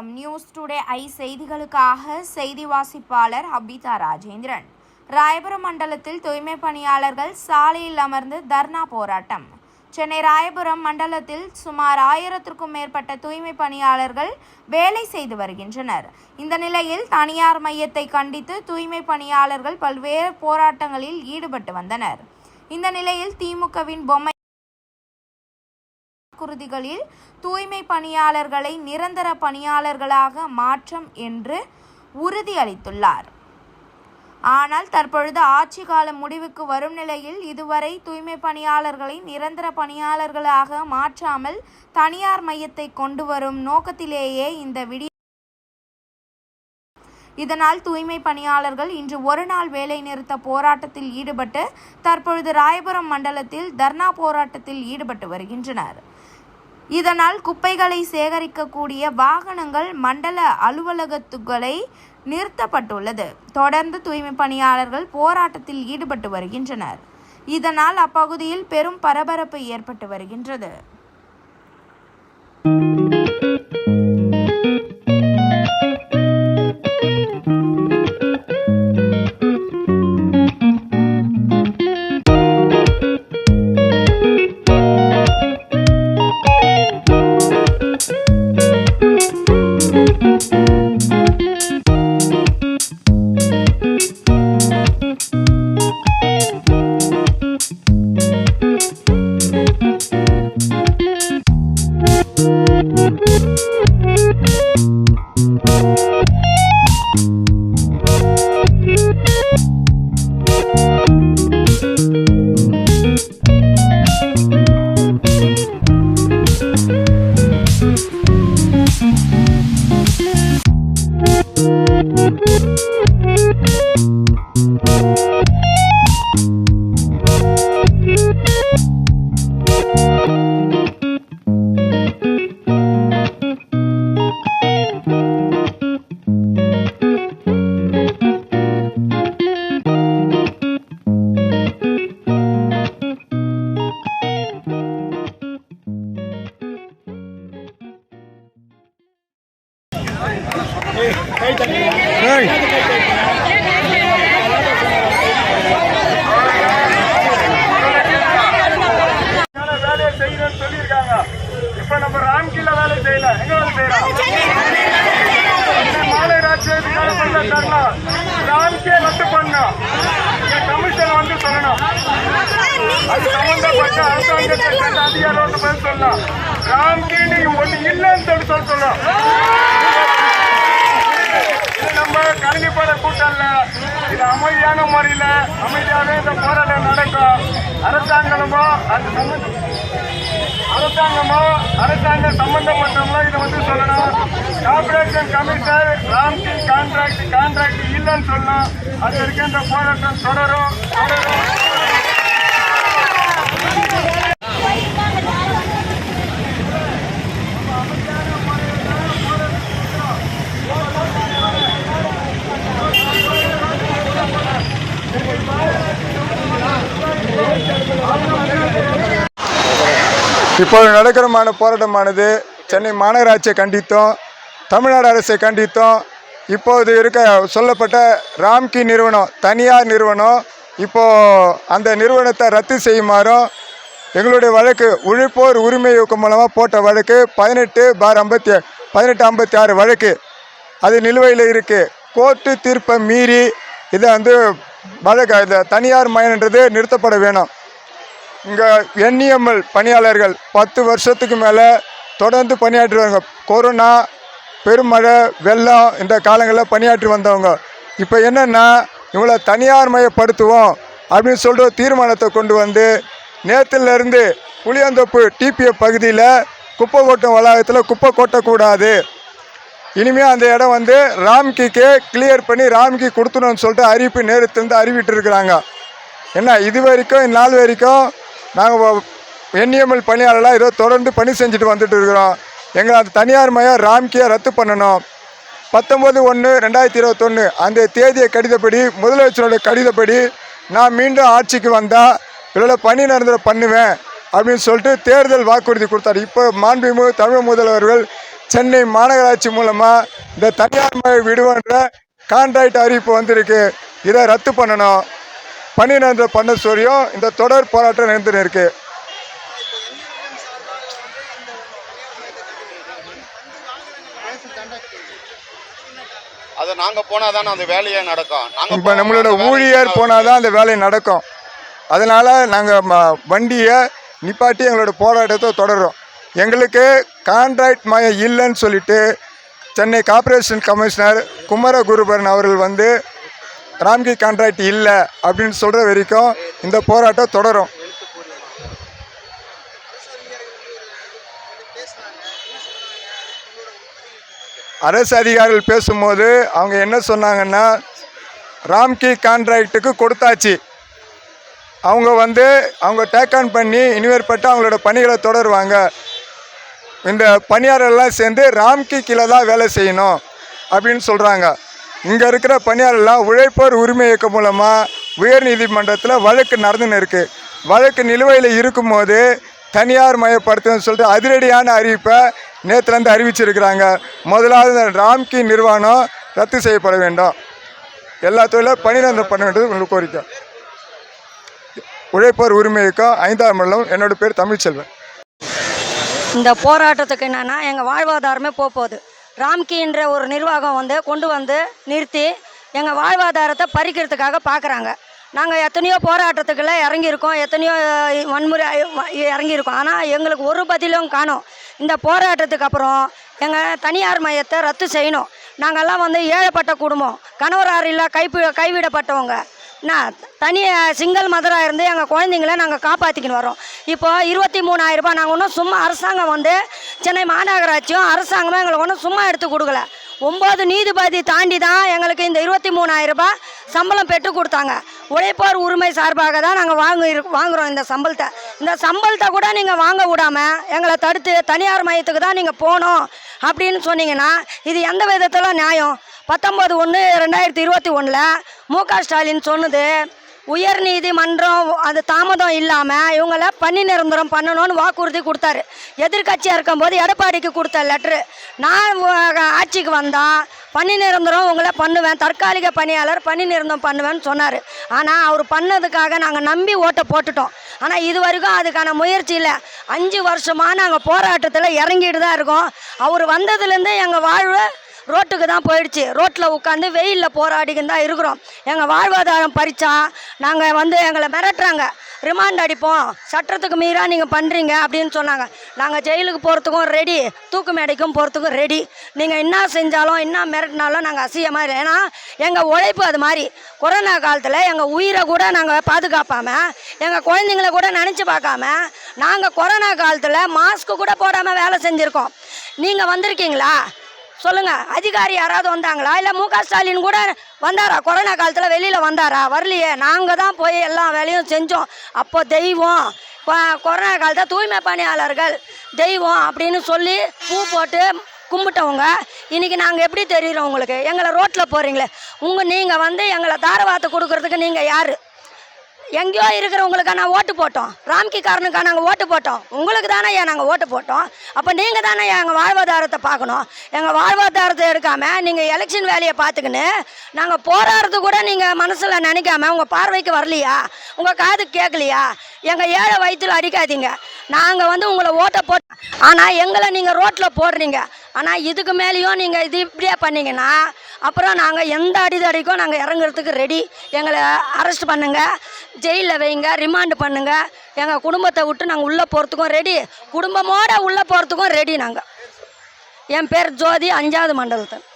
வணக்கம். News today I செய்திகளுக்காக செய்தி வாசிப்பாளர் அபிதா ராஜேந்திரன். ராயபுரம் மண்டலத்தில் தூய்மை பணியாளர்கள் சாலையில் அமர்ந்து தர்ணா போராட்டம். சென்னை ராயபுரம் மண்டலத்தில் சுமார் ஆயிரத்திற்கும் மேற்பட்ட தூய்மை பணியாளர்கள் வேலை செய்து வருகின்றனர். இந்த நிலையில் தனியார் மையத்தை கண்டித்து தூய்மை பணியாளர்கள் பல்வேறு போராட்டங்களில் ஈடுபட்டு வந்தனர். இந்த நிலையில் திமுகவின் பொம்மை வாக்குறுதிகளில் தூய்மை பணியாளர்களை நிரந்தர பணியாளர்களாக மாற்றம் என்று உறுதியளித்துள்ளார். ஆனால் தற்பொழுது ஆட்சி காலம் முடிவுக்கு வரும் நிலையில் இதுவரை தூய்மை பணியாளர்களை நிரந்தர பணியாளர்களாக மாற்றாமல் தனியார் மையத்தை கொண்டு வரும் நோக்கத்திலேயே இந்த விடிய இதனால் தூய்மை பணியாளர்கள் இன்று ஒரு நாள் வேலை நிறுத்த போராட்டத்தில் ஈடுபட்டு தற்பொழுது ராயபுரம் மண்டலத்தில் தர்ணா போராட்டத்தில் ஈடுபட்டு வருகின்றனர். இதனால் குப்பைகளை சேகரிக்கக்கூடிய வாகனங்கள் மண்டல அலுவலகத்துகளை நிறுத்தப்பட்டுள்ளது. தொடர்ந்து தூய்மை பணியாளர்கள் போராட்டத்தில் ஈடுபட்டு வருகின்றனர். இதனால் அப்பகுதியில் பெரும் பரபரப்பு ஏற்பட்டு வருகின்றது. அரசாங்கத்தை சேர்ந்த அதிகாரோட பேர் சொல்லலாம் ராம்கே நீங்க ஒண்ணு இல்லைன்னு சொல்லி சொல்ல சொல்லணும் நம்ம கலைஞப்பட கூட்டம் இல்ல இது அமைதியான முறையில அமைதியாக இந்த போராட்டம் நடக்கும். அரசாங்கமோ அரசாங்கமோ அரசாங்க சம்பந்தப்பட்டவங்களோ இதை வந்து சொல்லணும். Corporation commissioner Ramki contract contract இல்லைன்னு சொல்லணும். அது வரைக்கும் இந்த போராட்டம் தொடரும் தொடரும். இப்போது நடக்கிறமான போராட்டமானது சென்னை மாநகராட்சியை கண்டித்தோம் தமிழ்நாடு அரசை கண்டித்தோம். இப்போது இருக்க சொல்லப்பட்ட ராம்கி நிறுவனம் தனியார் நிறுவனம் இப்போது அந்த நிறுவனத்தை ரத்து செய்யுமாறும் எங்களுடைய வழக்கு உழைப்போர் உரிமை இயக்கம் மூலமாக போட்ட வழக்கு பதினெட்டு பார் ஐம்பத்தி பதினெட்டு ஐம்பத்தி ஆறு வழக்கு அது நிலுவையில் இருக்குது கோர்ட்டு தீர்ப்பை மீறி இதை வந்து வழக்கு இந்த தனியார் மயன்றது நிறுத்தப்பட வேணும். இங்கே என்இஎம்எல் பணியாளர்கள் பத்து வருஷத்துக்கு மேலே தொடர்ந்து பணியாற்றுவாங்க. கொரோனா பெருமழை வெள்ளம் இந்த காலங்களில் பணியாற்றி வந்தவங்க. இப்போ என்னென்னா இவங்களை தனியார் மயப்படுத்துவோம் அப்படின்னு சொல்லிட்டு தீர்மானத்தை கொண்டு வந்து நேற்றுலேருந்து புளியந்தோப்பு டிபிஎஃப் பகுதியில் குப்பை கொட்டும் வளாகத்தில் குப்பை கொட்டக்கூடாது. இனிமேல் அந்த இடம் வந்து ராம்கிக்கு கிளியர் பண்ணி ராம்கி கொடுத்துணும்னு சொல்லிட்டு அறிவிப்பு நேரத்துலேருந்து அறிவிட்டு இருக்கிறாங்க. என்ன இது வரைக்கும் இந்நாள் வரைக்கும் நாங்கள் என்இஎம்எல் பணியாளர்களாக ஏதோ தொடர்ந்து பணி செஞ்சுட்டு வந்துட்டு இருக்கிறோம். எங்களை அந்த தனியார் மையம் ராம்கியை ரத்து பண்ணணும். பத்தொம்பது ஒன்று ரெண்டாயிரத்தி இருபத்தொன்று அந்த தேதியை கடிதப்படி முதலமைச்சரோட கடிதப்படி நான் மீண்டும் ஆட்சிக்கு வந்தால் இவ்வளோ பணி நடந்த பண்ணுவேன் அப்படின்னு சொல்லிட்டு தேர்தல் வாக்குறுதி கொடுத்தாரு. இப்போ மாண்புமிகு தமிழ் முதல்வர்கள் சென்னை மாநகராட்சி மூலமாக இந்த தனியார் மையம் விடுவன்ற கான்ட்ராக்ட் அறிவிப்பு வந்திருக்கு. இதை ரத்து பண்ணணும். பன்னிரெண்டு பண்ண சொல்லியும் இந்த தொடர் போராட்டம் நடந்துன்னு இருக்கு அது நாங்க போனா தானே அந்த வேலையே நடக்கும். இப்போ நம்மளோட ஊழியர் போனால் தான் அந்த வேலை நடக்கும். அதனால் நாங்கள் வண்டியை நிப்பாட்டி எங்களோட போராட்டத்தை தொடர்றோம். எங்களுக்கு கான்ட்ராக்ட் மயம் இல்லைன்னு சொல்லிட்டு சென்னை கார்ப்பரேஷன் கமிஷனர் குமரகுருபரன் அவர்கள் வந்து ராம்கி கான்ட்ராக்ட் இல்லை அப்படின்னு சொல்கிற வரைக்கும் இந்த போராட்டம் தொடரும். அரசு அதிகாரிகள் பேசும்போது அவங்க என்ன சொன்னாங்கன்னா ராம்கி கான்ட்ராக்டுக்கு கொடுத்தாச்சு. அவங்க வந்து அவங்க டேக் ஆன் பண்ணி இனிமேற்பட்டு அவங்களோட பணிகளை தொடருவாங்க. இந்த பணியாளர்லாம் சேர்ந்து ராம்கி கீழே தான் வேலை செய்யணும் அப்படின்னு சொல்கிறாங்க இங்கே இருக்கிற பணியாளர்லாம் உழைப்போர் உரிமை இயக்கம் மூலமாக உயர் நீதிமன்றத்தில் வழக்கு நடந்துன்னு இருக்குது வழக்கு நிலுவையில் இருக்கும்போது தனியார் மயப்படுத்துன்னு சொல்லிட்டு அதிரடியான அறிவிப்பை நேற்றுலேருந்து அறிவிச்சிருக்கிறாங்க. முதலாவது ராம்கி நிர்வாணம் ரத்து செய்யப்பட வேண்டும். எல்லா தொழில பணிநிரந்தரம் பண்ண வேண்டியது உங்களுக்கு கோரிக்கை. உழைப்போர் உரிமை இயக்கம் ஐந்தாம் மண்டலம் என்னோட பேர் தமிழ்ச்செல்வன். இந்த போராட்டத்துக்கு என்னன்னா எங்கள் வாழ்வாதாரமே போக போகுது. ராம்கின்ற ஒரு நிர்வாகம் வந்து கொண்டு வந்து நிறுத்தி எங்கள் வாழ்வாதாரத்தை பறிக்கிறதுக்காக பார்க்குறாங்க நாங்கள் எத்தனையோ போராட்டத்துக்குள்ள இறங்கியிருக்கோம். எத்தனையோ வன்முறை இறங்கியிருக்கோம். ஆனால் எங்களுக்கு ஒரு பதிலும் காணும். இந்த போராட்டத்துக்கு அப்புறம் எங்கள் தனியார் மையத்தை ரத்து செய்யணும். நாங்கள்லாம் வந்து ஏழைப்பட்ட குடும்பம். கணவரார் இல்லை கைப்பி கைவிடப்பட்டவங்க. நான் தனி சிங்கிள் மதராக இருந்து எங்கள் குழந்தைங்கள நாங்கள் காப்பாற்றிக்கின்னு வரோம் இப்போ இருபத்தி மூணாயிரரூபா நாங்கள் ஒன்றும் சும்மா அரசாங்கம் வந்து சென்னை மாநகராட்சியும் அரசாங்கமும் எங்களுக்கு ஒன்றும் சும்மா எடுத்து கொடுக்கல. ஒம்பது நீதிபதி தாண்டி தான் எங்களுக்கு இந்த இருபத்தி மூணாயிரரூபா சம்பளம் பெற்று கொடுத்தாங்க. உழைப்போர் உரிமை சார்பாக தான் நாங்கள் வாங்க வாங்குகிறோம் வாங்குறோம் இந்த சம்பளத்தை. இந்த சம்பளத்தை கூட நீங்கள் வாங்க விடாமல் எங்களை தடுத்து தனியார் மையத்துக்கு தான் நீங்கள் போகணும் அப்படின்னு சொன்னீங்கன்னா இது எந்த விதத்தில் நியாயம்? பத்தொம்பது ஒன்று ரெண்டாயிரத்தி இருபத்தி ஒன்றில் மு க ஸ்டாலின் சொன்னது உயர் நீதிமன்றம் அது தாமதம் இல்லாமல் இவங்கள பணி நிரந்தரம் பண்ணணும்னு வாக்குறுதி கொடுத்தாரு. எதிர்க்கட்சியாக இருக்கும்போது எடப்பாடிக்கு கொடுத்த லெட்ரு நான் ஆட்சிக்கு வந்தால் பணி நிரந்தரம் உங்களை பண்ணுவேன். தற்காலிக பணியாளர் பணி நிரந்தரம் பண்ணுவேன்னு சொன்னார். ஆனால் அவர் பண்ணதுக்காக நாங்கள் நம்பி ஓட்டை போட்டுட்டோம். ஆனால் இது வரைக்கும் அதுக்கான முயற்சி இல்லை. அஞ்சு வருஷமாக நாங்கள் போராட்டத்தில் இறங்கிட்டு தான் இருக்கோம். அவர் வந்ததுலேருந்து எங்கள் வாழ்வு ரோட்டுக்கு தான் போயிடுச்சு. ரோட்டில் உட்காந்து வெயிலில் போராடிக்கின்னு தான் இருக்கிறோம். எங்கள் வாழ்வாதாரம் பறித்தா நாங்கள் வந்து எங்களை மிரட்டுறாங்க. ரிமாண்ட் அடிப்போம். சட்டத்துக்கு மீறாக நீங்கள் பண்ணுறீங்க அப்படின்னு சொன்னாங்க. நாங்கள் ஜெயிலுக்கு போகிறதுக்கும் ரெடி தூக்கு மேடைக்கும் போகிறதுக்கும் ரெடி நீங்கள் என்ன செஞ்சாலும் என்ன மிரட்டினாலும் நாங்கள் அசியமாக ஏன்னா எங்கள் உழைப்பு அது மாதிரி. கொரோனா காலத்தில் எங்கள் உயிரை கூட நாங்கள் பாதுகாப்பாமல் எங்கள் குழந்தைங்கள கூட நினச்சி பார்க்காம நாங்கள் கொரோனா காலத்தில் மாஸ்க்கு கூட போடாமல் வேலை செஞ்சுருக்கோம். நீங்கள் வந்திருக்கீங்களா? சொல்லுங்க அதிகாரி யாராவது வந்தாங்களா? இல்லை மு க. ஸ்டாலின் கூட வந்தாரா? கொரோனா காலத்தில் வெளியில் வந்தாரா? வரலையே. நாங்கள் தான் போய் எல்லா வேலையும் செஞ்சோம். அப்போ தெய்வம் கொ- கொரோனா காலத்தில் தூய்மை பணியாளர்கள் தெய்வம் அப்படின்னு சொல்லி பூ போட்டு கும்பிட்டவங்க இன்னைக்கு நாங்கள் எப்படி தெரியுறோம் உங்களுக்கு? எங்களை ரோட்டில் போகிறீங்களே உங்கள் நீங்கள் வந்து எங்களை தாரவாத்து கொடுக்கறதுக்கு நீங்கள் யார்? எங்கேயோ இருக்கிறவங்களுக்கா நான் ஓட்டு போட்டோம். ராம்கிக்காரனுக்கா நாங்கள் ஓட்டு போட்டோம். உங்களுக்கு தானே ஏன் நாங்கள் ஓட்டு போட்டோம். அப்போ நீங்கள் தானே எங்கள் வாழ்வாதாரத்தை பார்க்கணும். எங்கள் வாழ்வாதாரத்தை எடுக்காமல் நீங்கள் எலெக்ஷன் வேலையை பார்த்துக்கின்னு நாங்கள் போராடுறது கூட நீங்கள் மனசில் நினைக்காம உங்கள் பார்வைக்கு வரலையா? உங்கள் காது கேட்கலையா? எங்கள் ஏழை வயிற்றில் அடிக்காதீங்க. நாங்கள் வந்து உங்களை ஓட்டை போட்டோம் ஆனால் எங்களை நீங்கள் ரோட்டில் போடுறீங்க. ஆனால் இதுக்கு மேலேயும் நீங்கள் இது இப்படியே பண்ணீங்கன்னா அப்புறம் நாங்கள் எந்த அடிதடிக்கும் நாங்கள் இறங்குறதுக்கு ரெடி எங்களை அரெஸ்ட் பண்ணுங்கள் ஜெயிலில் வைங்க ரிமாண்டு பண்ணுங்கள் எங்கள் குடும்பத்தை விட்டு நாங்கள் உள்ளே போகிறதுக்கும் ரெடி குடும்பமோடு உள்ளே போகிறதுக்கும் ரெடி நாங்கள் என் பேர் ஜோதி அஞ்சாவது மண்டலத்தன்